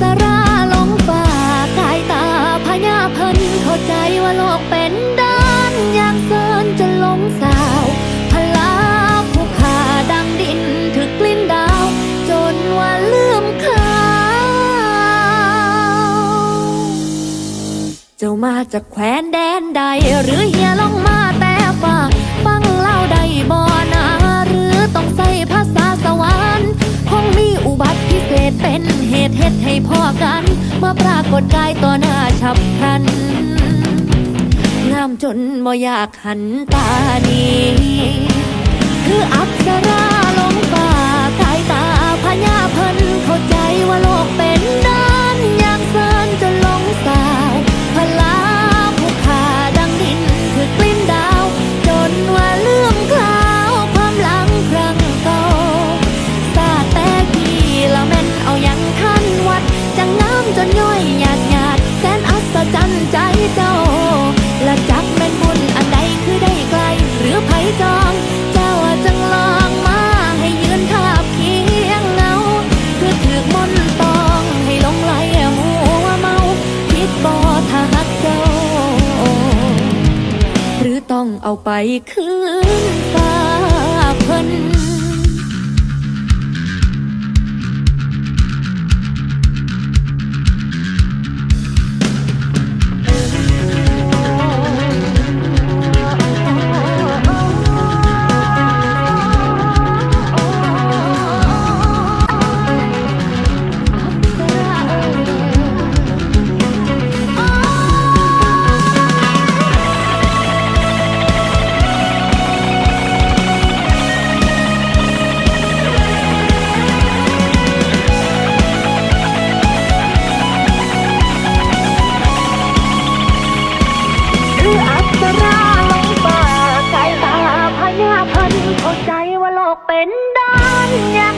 สราลงฝ่ากายตาพญาเพินเข้าใจว่าโลกเป็นด้านอยากเซินจนลงสาวพลาผู้ขาดังดินถึกกลิ้นดาว จนว่าลืมเขาเจ้ามาจากแคว้นแดนใด หรือเฮียลงมาแต่ฝ่าฟังเล่าใดบอก เป็นเหตุเฮ็ดให้พ่อกันมาปรากฏกายต่อหน้าฉับพัน งามจนบ่อยากหันตานี้ คืออัปสรา หยาดหยาดแสนอัศจรรย์ใจเจ้า และจักแม่นบุญอันใดคือได้ไกล หรือไผจอง เจ้าจังลองมาให้ยืนทาบเคียงเงา คือถือมนตองให้ลงไหลหัวเมาคิดบ่ทาหักเจ้า หรือต้องเอาไปคืนฟ้าเพิ่น punya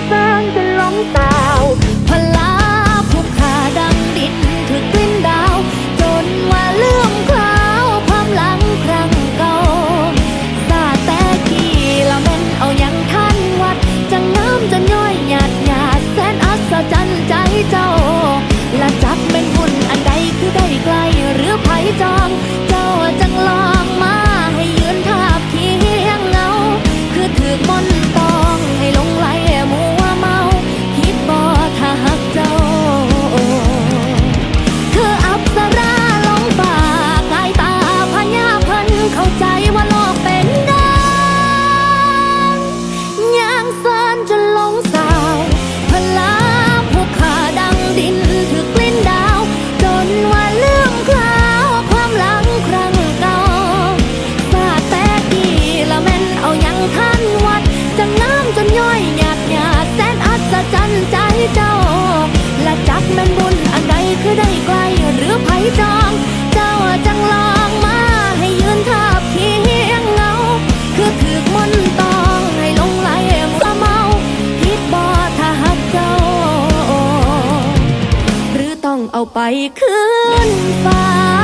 เอาไปคืนฟ้า